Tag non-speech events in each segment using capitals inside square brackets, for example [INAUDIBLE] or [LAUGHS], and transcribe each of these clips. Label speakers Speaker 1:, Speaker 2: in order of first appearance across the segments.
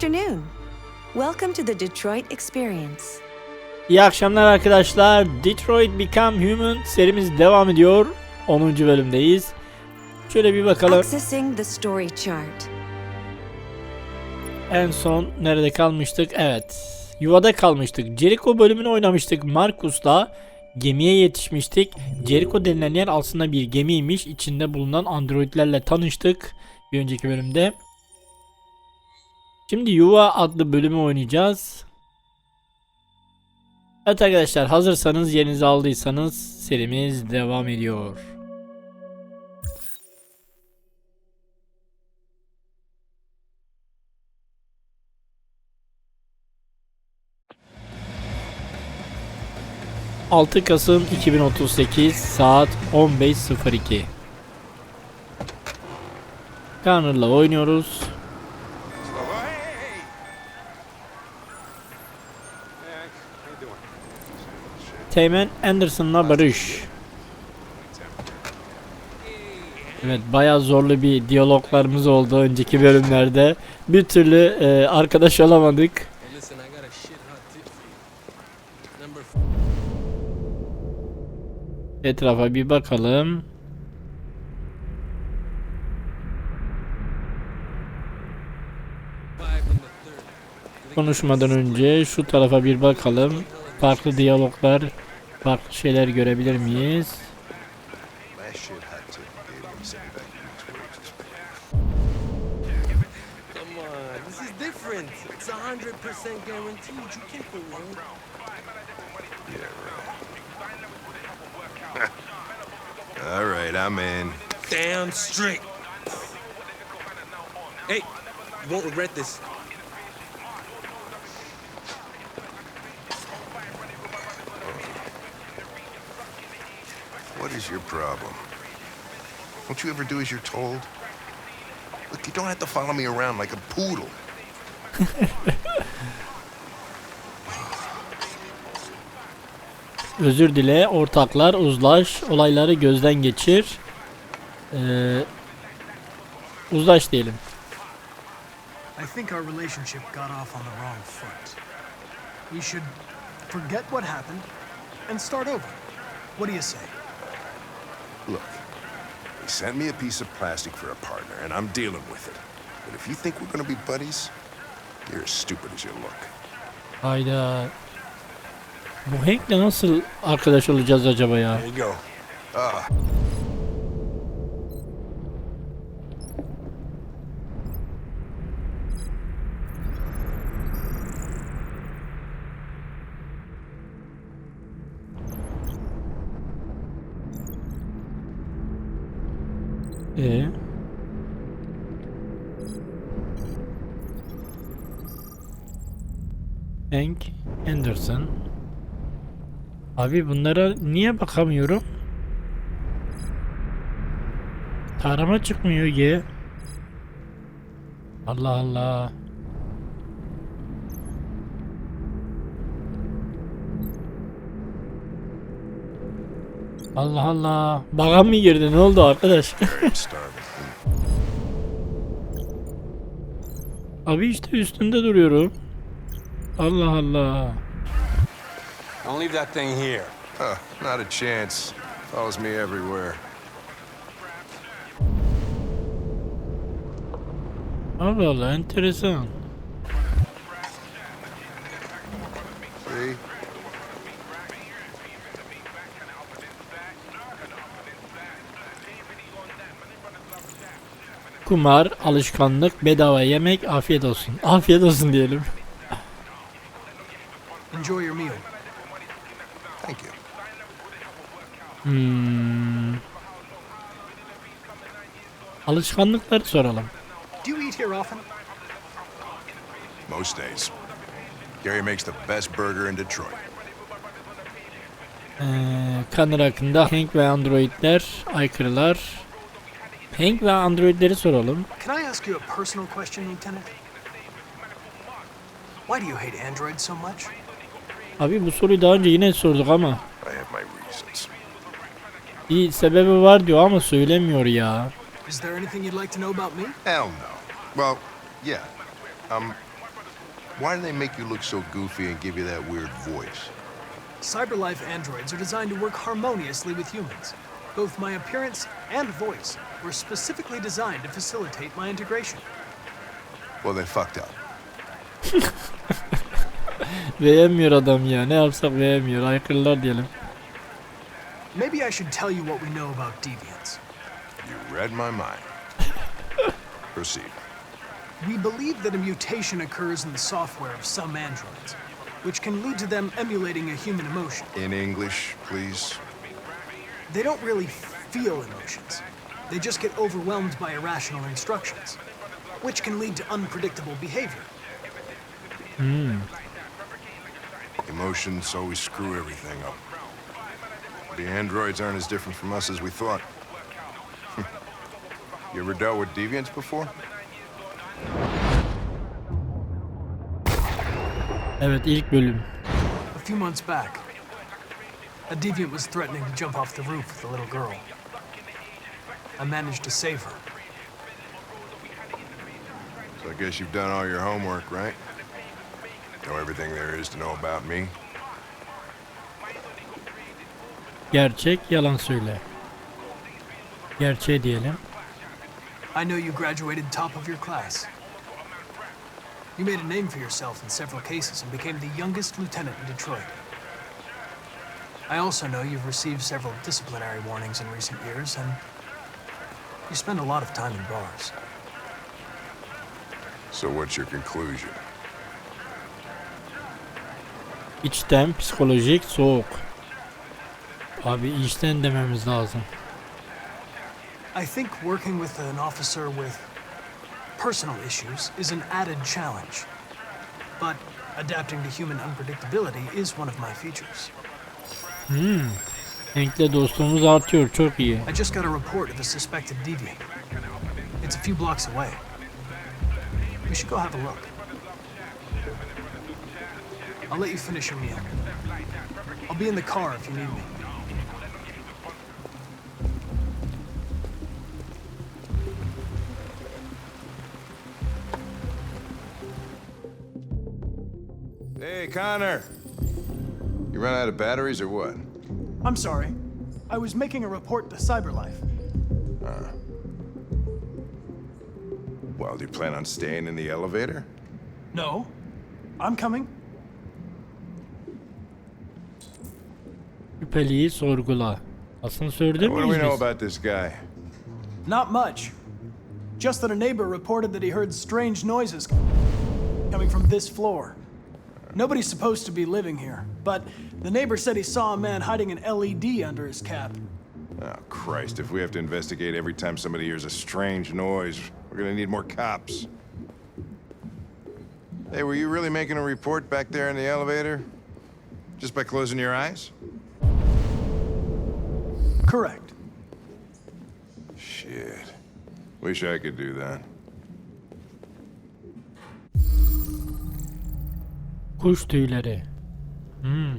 Speaker 1: Afternoon. Welcome to the Detroit Experience.
Speaker 2: İyi akşamlar arkadaşlar. Detroit Become Human serimiz devam ediyor. 10. bölümdeyiz. Şöyle bir bakalım.
Speaker 1: Accessing the story chart.
Speaker 2: En son nerede kalmıştık? Evet. Yuvada kalmıştık. Jericho bölümünü oynamıştık. Marcus'la gemiye yetişmiştik. Jericho denilen yer aslında bir gemiymiş. İçinde bulunan androidlerle tanıştık. Bir önceki bölümde. Şimdi Yuva adlı bölümü oynayacağız. Evet arkadaşlar hazırsanız yerinizi aldıysanız serimiz devam ediyor. ...6 Kasım 2038 saat 15.02 Connor'la oynuyoruz. Teğmen Anderson'la barış. Evet bayağı zorlu bir diyaloglarımız oldu önceki bölümlerde. Bir türlü e, arkadaş olamadık. Etrafa bir bakalım. Konuşmadan önce şu tarafa bir bakalım. Farklı diyaloglar, farklı şeyler görebilir miyiz? [LAUGHS]
Speaker 3: All right, I'm in.
Speaker 4: Damn straight. Hey, you won't regret this.
Speaker 3: What is your problem? Don't you ever do as you're told? Look, you don't have to follow me around like a poodle. [LAUGHS]
Speaker 2: Özür dile, ortaklar, uzlaş, olayları gözden geçir. Ee, uzlaş diyelim.
Speaker 5: I think our relationship got off on the wrong foot. We should forget what happened and start over. What do you say?
Speaker 3: Look, they sent me a piece of plastic for a partner, and I'm dealing with it. But if you think we're gonna be buddies, you're as stupid as you look.
Speaker 2: Hayda. Bu Hank'le nasıl arkadaş olacağız acaba ya?
Speaker 3: There you go. Ah,
Speaker 2: Abi bunlara niye bakamıyorum? Tarama çıkmıyor ki. Allah Allah. Allah Allah. Baga mı girdi? Ne oldu arkadaş? [LAUGHS] Abi işte üstünde duruyorum. Allah Allah.
Speaker 6: Don't leave that thing here.
Speaker 3: Huh, not a chance. Follows me everywhere.
Speaker 2: Allah Allah enteresan.
Speaker 3: See?
Speaker 2: Kumar, alışkanlık, bedava yemek, afiyet olsun. Afiyet olsun diyelim.
Speaker 5: Enjoy your meal.
Speaker 3: Thank you.
Speaker 2: Hmm. Alışkanlıkları soralım.
Speaker 5: Do you eat here often?
Speaker 3: Most days. Gary makes the best burger in Detroit.
Speaker 2: Ee, Connor hakkında Hank ve Androidler aykırılar. Hank ve Androidleri soralım.
Speaker 5: Can I ask you a personal question, Lieutenant? Why do you hate androids so much?
Speaker 2: Abi bu soruyu daha önce yine sorduk ama
Speaker 3: I have my reasons.
Speaker 2: Bir sebebi var diyor ama söylemiyor ya.
Speaker 5: Is there anything you'd like to know about me?
Speaker 3: Hell no. Well, yeah. Um, why do they make you look so goofy and give you that weird voice?
Speaker 5: Cyberlife androids are designed to work harmoniously with humans. Both my appearance and voice were specifically designed to facilitate my integration.
Speaker 3: Well, they fucked up. [LAUGHS]
Speaker 2: Beğenmiyor adam ya. Ne yapsak beğenmiyor. Aykırılar diyelim.
Speaker 5: Maybe I should tell you what we know about deviants.
Speaker 3: You read my mind. [LAUGHS] Proceed.
Speaker 5: We believe that a mutation occurs in the software of some androids, which can lead to them emulating a human emotion.
Speaker 3: In English, please.
Speaker 5: They don't really feel emotions. They just get overwhelmed by irrational instructions, which can lead to unpredictable behavior. Hmm.
Speaker 3: Emotions always screw everything up. The androids aren't as different from us as we thought. [LAUGHS] you ever dealt with deviants before?
Speaker 2: Evet ilk bölüm.
Speaker 5: A few months back, a deviant was threatening to jump off the roof with a little girl. I managed to save her.
Speaker 3: So I guess you've done all your homework, right? Know everything there is to know about me?
Speaker 2: Gerçek yalan söyle. Gerçeği diyelim.
Speaker 5: I know you graduated top of your class. You made a name for yourself in several cases and became the youngest lieutenant in Detroit. I also know you've received several disciplinary warnings in recent years, and you spend a lot of time in bars.
Speaker 3: So what's your conclusion?
Speaker 2: İçten psikolojik soğuk. Abi içten dememiz lazım.
Speaker 5: I think working with an officer with personal issues is an added challenge. But adapting to human unpredictability is one of my features. Hmm.
Speaker 2: Hank'le dostluğumuz artıyor. Çok iyi.
Speaker 5: I just got a report of a suspected deviant. It's a few blocks away. We should go have a look. I'll let you finish your meal. I'll be in the car if you need me.
Speaker 3: Hey, Connor! You run out of batteries or what?
Speaker 5: I'm sorry. I was making a report to Cyberlife. Uh.
Speaker 3: Well, do you plan on staying in the elevator?
Speaker 5: No. I'm coming.
Speaker 2: Şüpheliyi sorgula. Asansörde
Speaker 3: What do we know
Speaker 2: biz?
Speaker 3: about this guy?
Speaker 5: Not much. Just that a neighbor reported that he heard strange noises coming from this floor. Nobody's supposed to be living here, but the neighbor said he saw a man hiding an LED under his cap.
Speaker 3: Oh, Christ, if we have to investigate every time somebody hears a strange noise, we're gonna need more cops. Hey, were you really making a report back there in the elevator? Just by closing your eyes?
Speaker 5: Correct.
Speaker 3: Shit. Wish I could do that.
Speaker 2: Kuş tüyleri. Hmm.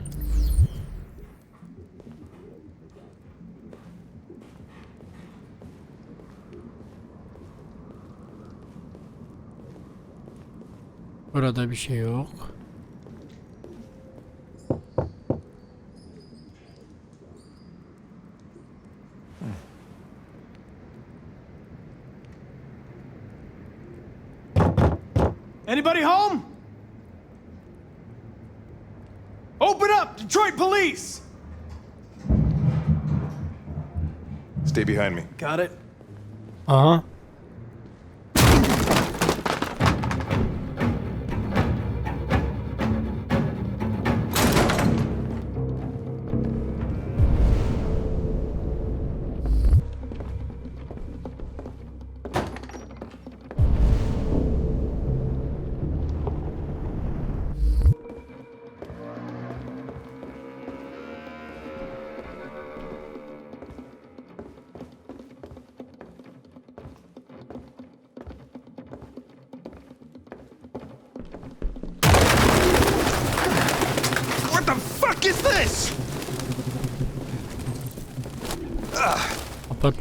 Speaker 2: Burada bir şey yok.
Speaker 3: Behind me.
Speaker 5: Got it.
Speaker 2: Aha.
Speaker 3: What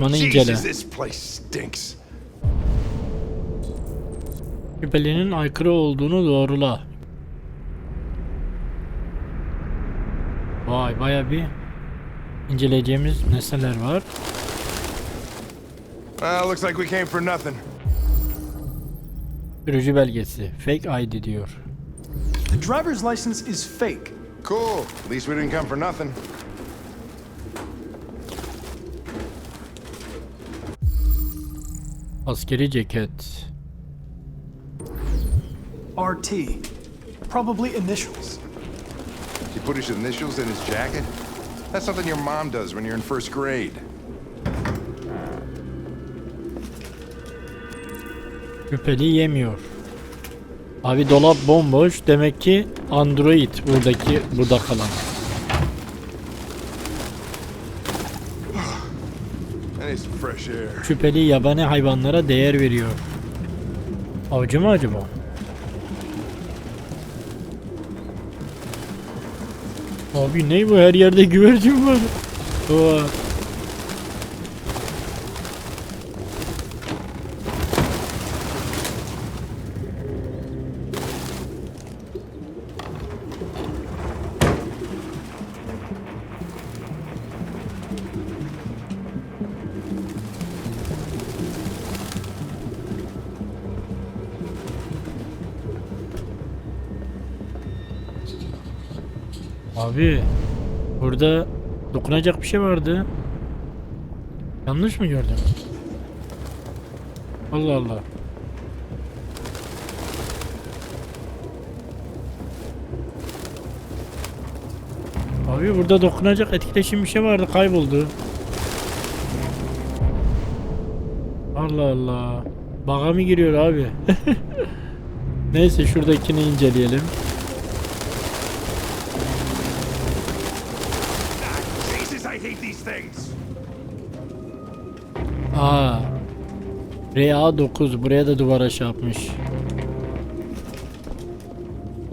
Speaker 2: Apartmanı incele. Şüphelinin aykırı olduğunu doğrula. Vay baya bir inceleyeceğimiz nesneler var.
Speaker 3: Well, looks like we came for nothing.
Speaker 2: Sürücü belgesi. Fake ID diyor.
Speaker 5: The driver's license is fake.
Speaker 3: Cool. At least we didn't come for nothing.
Speaker 2: Askeri ceket.
Speaker 5: RT. Probably initials.
Speaker 3: He put his initials in his jacket? That's something your mom does when you're in first grade.
Speaker 2: Şüpheli yemiyor. Abi dolap bomboş. Demek ki Android buradaki burada kalan. Şüpheli yabani hayvanlara değer veriyor. Avcı mı acaba? Abi ne bu her yerde güvercin var. Oha. Abi burada dokunacak bir şey vardı. Yanlış mı gördüm? Allah Allah. Abi burada dokunacak etkileşim bir şey vardı kayboldu. Allah Allah. Baga mı giriyor abi? [LAUGHS] Neyse şuradakini inceleyelim. RA9 buraya da duvara şey yapmış.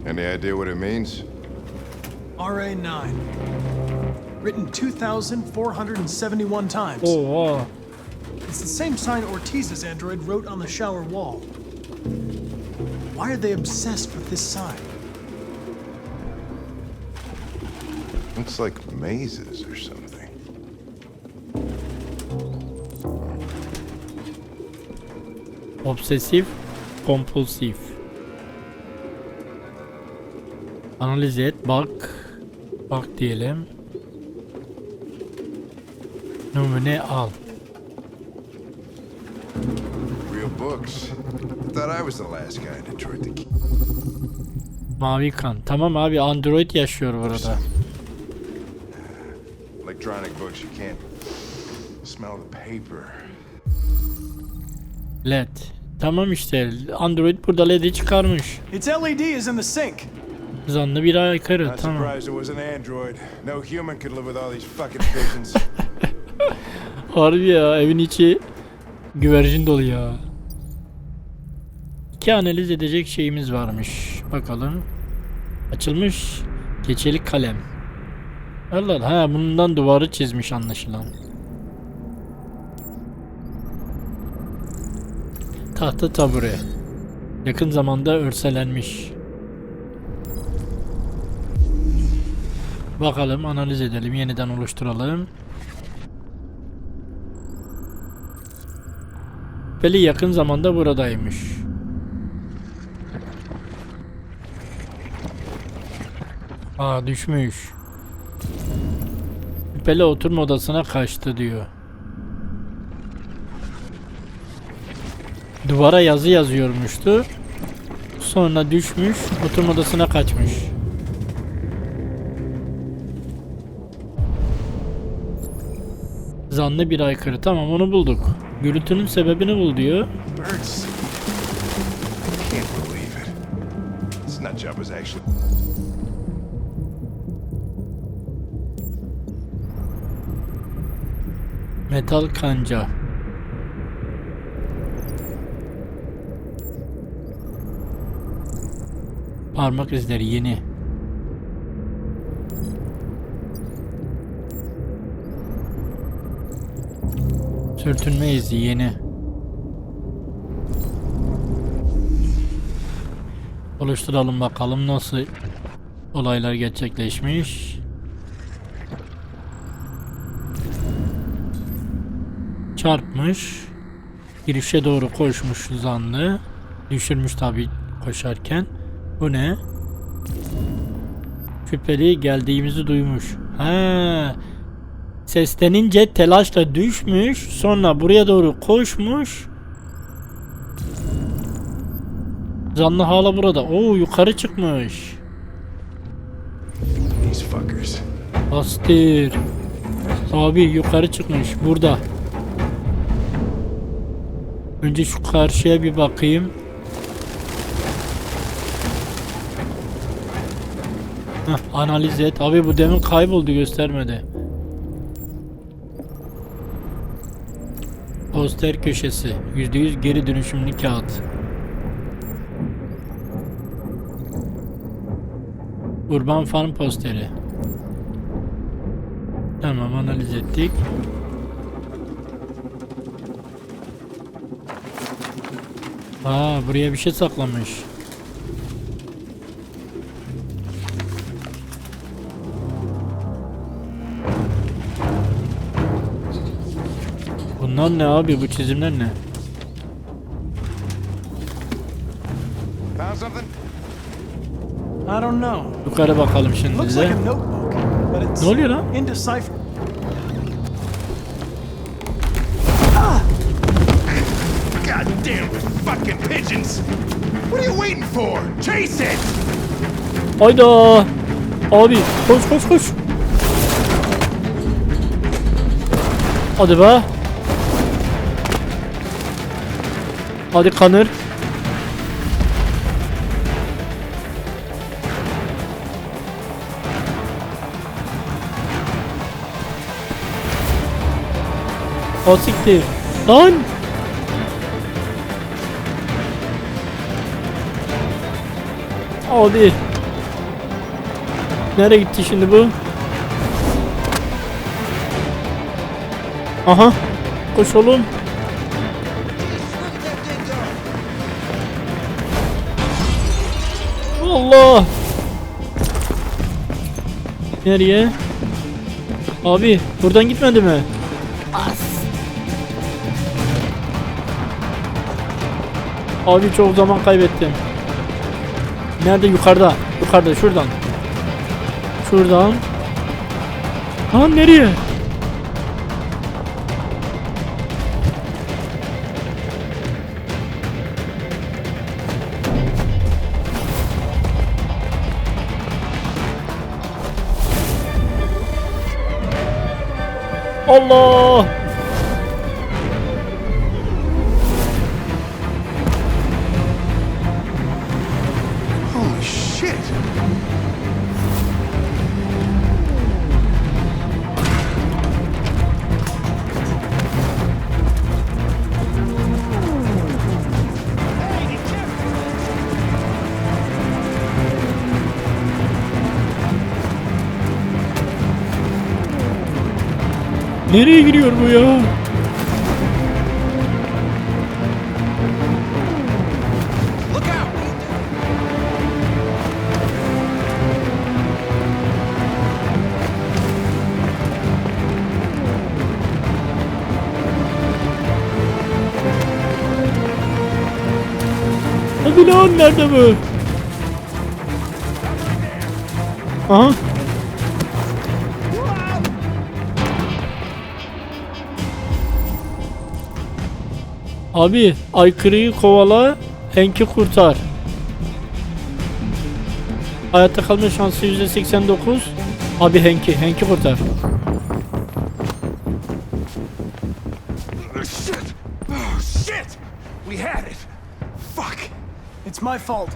Speaker 3: Any idea what it means?
Speaker 5: RA9. Written 2,471 times.
Speaker 2: Oha.
Speaker 5: It's the same sign Ortiz's android wrote on the shower wall. Why are they obsessed with this sign?
Speaker 3: Looks like mazes or something.
Speaker 2: Obsesif, kompulsif. Analiz et, bak. Bak diyelim. Numune al.
Speaker 3: Real books. Thought I was the last guy in Detroit to keep.
Speaker 2: Mavi kan. Tamam abi Android yaşıyor burada.
Speaker 3: Electronic books, you can't smell the paper.
Speaker 2: LED. Tamam işte Android burada LED'i çıkarmış.
Speaker 5: Its LED is in the sink.
Speaker 2: Zanlı bir aykırı. Tamam.
Speaker 3: surprised it was an android. No human could live with all these fucking pigeons. [LAUGHS]
Speaker 2: Harbi ya evin içi güvercin dolu ya. İki analiz edecek şeyimiz varmış. Bakalım. Açılmış keçeli kalem. Allah Allah. Ha bundan duvarı çizmiş anlaşılan. Tahta tabure. Yakın zamanda örselenmiş. Bakalım analiz edelim. Yeniden oluşturalım. Şüpheli yakın zamanda buradaymış. Aa düşmüş. Şüpheli oturma odasına kaçtı diyor. Duvara yazı yazıyormuştu. Sonra düşmüş, oturma odasına kaçmış. Zanlı bir aykırı. Tamam onu bulduk. Gürültünün sebebini bul diyor.
Speaker 3: Birds. Can't believe it. This nut job was actually.
Speaker 2: Metal kanca. Parmak izleri yeni. Sürtünme izi yeni. Oluşturalım bakalım nasıl olaylar gerçekleşmiş. Çarpmış. Girişe doğru koşmuş zanlı. Düşürmüş tabi koşarken. Bu ne? Şüpheli geldiğimizi duymuş. Ha. Seslenince telaşla düşmüş. Sonra buraya doğru koşmuş. Zanlı hala burada. Oo yukarı çıkmış. Astir. Abi yukarı çıkmış. Burada. Önce şu karşıya bir bakayım. Analiz et. Abi bu demin kayboldu göstermedi. Poster köşesi. %100 geri dönüşümlü kağıt. Urban Farm posteri. Tamam analiz ettik. Aa buraya bir şey saklamış. Bunlar ne abi bu çizimler ne?
Speaker 3: Found something?
Speaker 5: I don't know.
Speaker 2: Yukarı bakalım şimdi
Speaker 5: Looks like
Speaker 2: de.
Speaker 5: a notebook, but it's
Speaker 2: Ne oluyor lan?
Speaker 5: indecipherable.
Speaker 3: Goddamn fucking pigeons! What are you waiting for? Chase it!
Speaker 2: Hayda! Abi koş koş koş. Hadi be. Hadi kanır. O siktir. Lan! Abi. Nereye gitti şimdi bu? Aha. Koş oğlum. Allah. Nereye? Abi buradan gitmedi mi? Abi çok zaman kaybettim. Nerede? Yukarıda. Yukarıda şuradan. Şuradan. Ha nereye? Allah! Nereye giriyor bu ya? Hadi lan nerede bu? Aha. Abi aykırıyı kovala, Henk'i kurtar. Hayatta kalma şansı %89. Abi Henk'i, Henk'i kurtar.
Speaker 3: Oh, shit! Oh, shit! We had it! Fuck!
Speaker 5: It's my fault.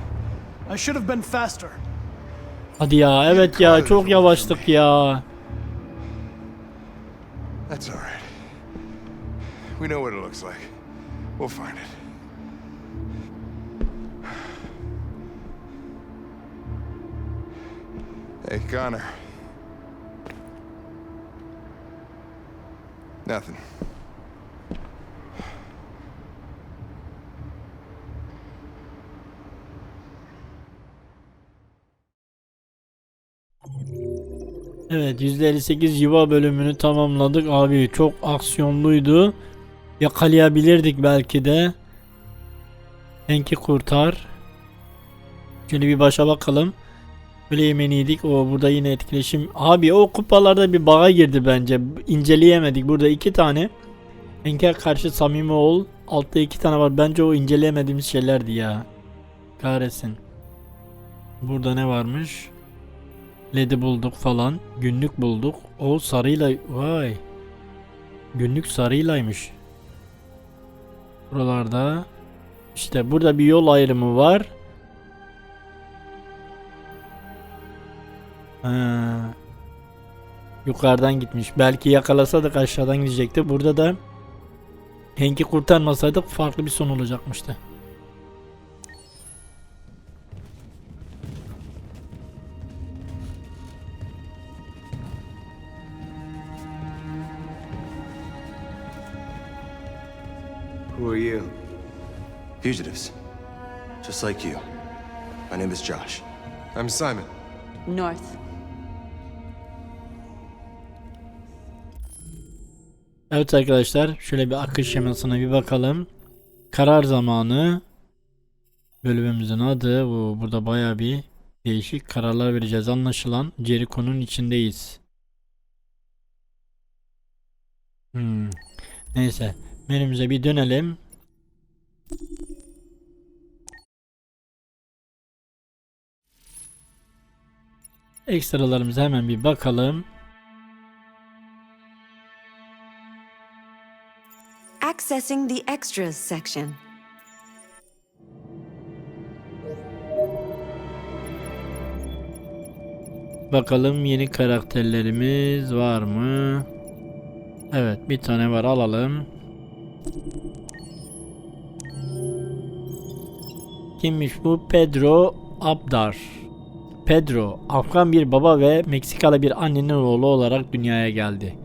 Speaker 5: I should have been faster.
Speaker 2: Hadi ya, evet ya, çok yavaştık ya.
Speaker 3: That's alright. We know what it looks like. We'll find it. Hey, Connor. Nothing.
Speaker 2: Evet %58 yuva bölümünü tamamladık abi çok aksiyonluydu. Yakalayabilirdik belki de. Enki kurtar. Şöyle bir başa bakalım. Böyle yemeğini. O burada yine etkileşim. Abi o kupalarda bir bağa girdi bence. İnceleyemedik. Burada iki tane. Enke karşı samimi ol. Altta iki tane var. Bence o inceleyemediğimiz şeylerdi ya. Kahretsin. Burada ne varmış? Led'i bulduk falan. Günlük bulduk. O sarıyla vay. Günlük sarıylaymış. Buralarda işte burada bir yol ayrımı var. Ha. Yukarıdan gitmiş. Belki yakalasadık aşağıdan gidecekti. Burada da Henk'i kurtarmasaydık farklı bir son olacakmıştı.
Speaker 7: Who are you?
Speaker 8: Fugitives. Just like you. My name is Josh.
Speaker 7: I'm Simon.
Speaker 1: North.
Speaker 2: Evet arkadaşlar şöyle bir akış şemasına bir bakalım. Karar zamanı bölümümüzün adı bu burada baya bir değişik kararlar vereceğiz anlaşılan Jericho'nun içindeyiz. Hmm. Neyse menümüze bir dönelim. Ekstralarımıza hemen bir bakalım.
Speaker 1: Accessing the extras section.
Speaker 2: Bakalım yeni karakterlerimiz var mı? Evet bir tane var alalım. Kimmiş bu? Pedro Abdar. Pedro, Afgan bir baba ve Meksikalı bir annenin oğlu olarak dünyaya geldi.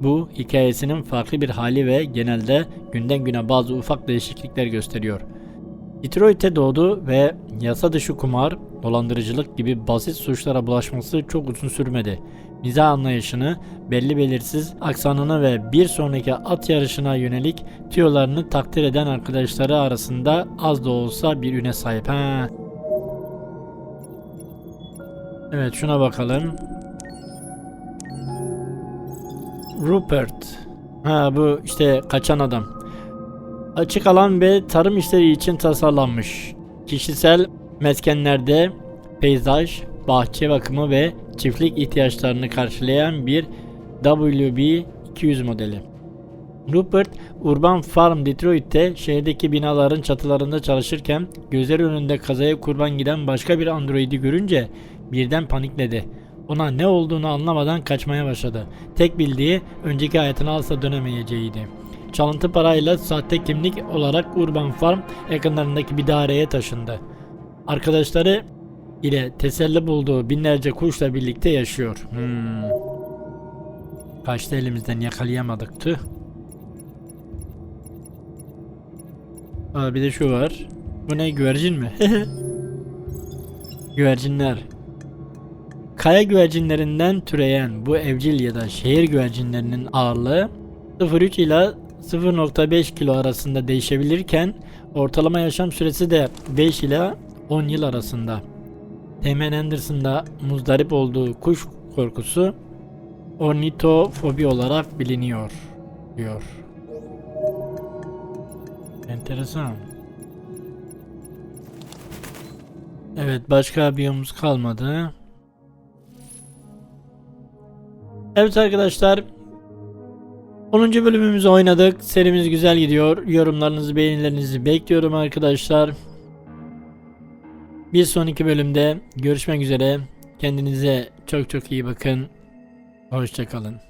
Speaker 2: Bu hikayesinin farklı bir hali ve genelde günden güne bazı ufak değişiklikler gösteriyor. Detroit'te doğdu ve yasa dışı kumar, dolandırıcılık gibi basit suçlara bulaşması çok uzun sürmedi. Mizah anlayışını, belli belirsiz aksanını ve bir sonraki at yarışına yönelik tüyolarını takdir eden arkadaşları arasında az da olsa bir üne sahip. Ha. Evet şuna bakalım. Rupert. Ha bu işte kaçan adam. Açık alan ve tarım işleri için tasarlanmış. Kişisel meskenlerde peyzaj, bahçe bakımı ve çiftlik ihtiyaçlarını karşılayan bir WB200 modeli. Rupert, Urban Farm Detroit'te şehirdeki binaların çatılarında çalışırken gözleri önünde kazaya kurban giden başka bir androidi görünce birden panikledi. Ona ne olduğunu anlamadan kaçmaya başladı. Tek bildiği önceki hayatına asla dönemeyeceğiydi. Çalıntı parayla sahte kimlik olarak Urban Farm yakınlarındaki bir daireye taşındı. Arkadaşları ile teselli bulduğu binlerce kuşla birlikte yaşıyor. Hmm. Kaçtı elimizden yakalayamadık tüh. Aa, bir de şu var. Bu ne güvercin mi? [LAUGHS] Güvercinler. Kaya güvercinlerinden türeyen bu evcil ya da şehir güvercinlerinin ağırlığı 0.3 ila 0.5 kilo arasında değişebilirken ortalama yaşam süresi de 5 ila 10 yıl arasında. Teğmen Anderson'da muzdarip olduğu kuş korkusu ornitofobi olarak biliniyor diyor. Enteresan. Evet başka biyomuz kalmadı. Evet arkadaşlar 10. bölümümüzü oynadık. Serimiz güzel gidiyor. Yorumlarınızı, beğenilerinizi bekliyorum arkadaşlar. Bir sonraki bölümde görüşmek üzere. Kendinize çok çok iyi bakın. Hoşçakalın.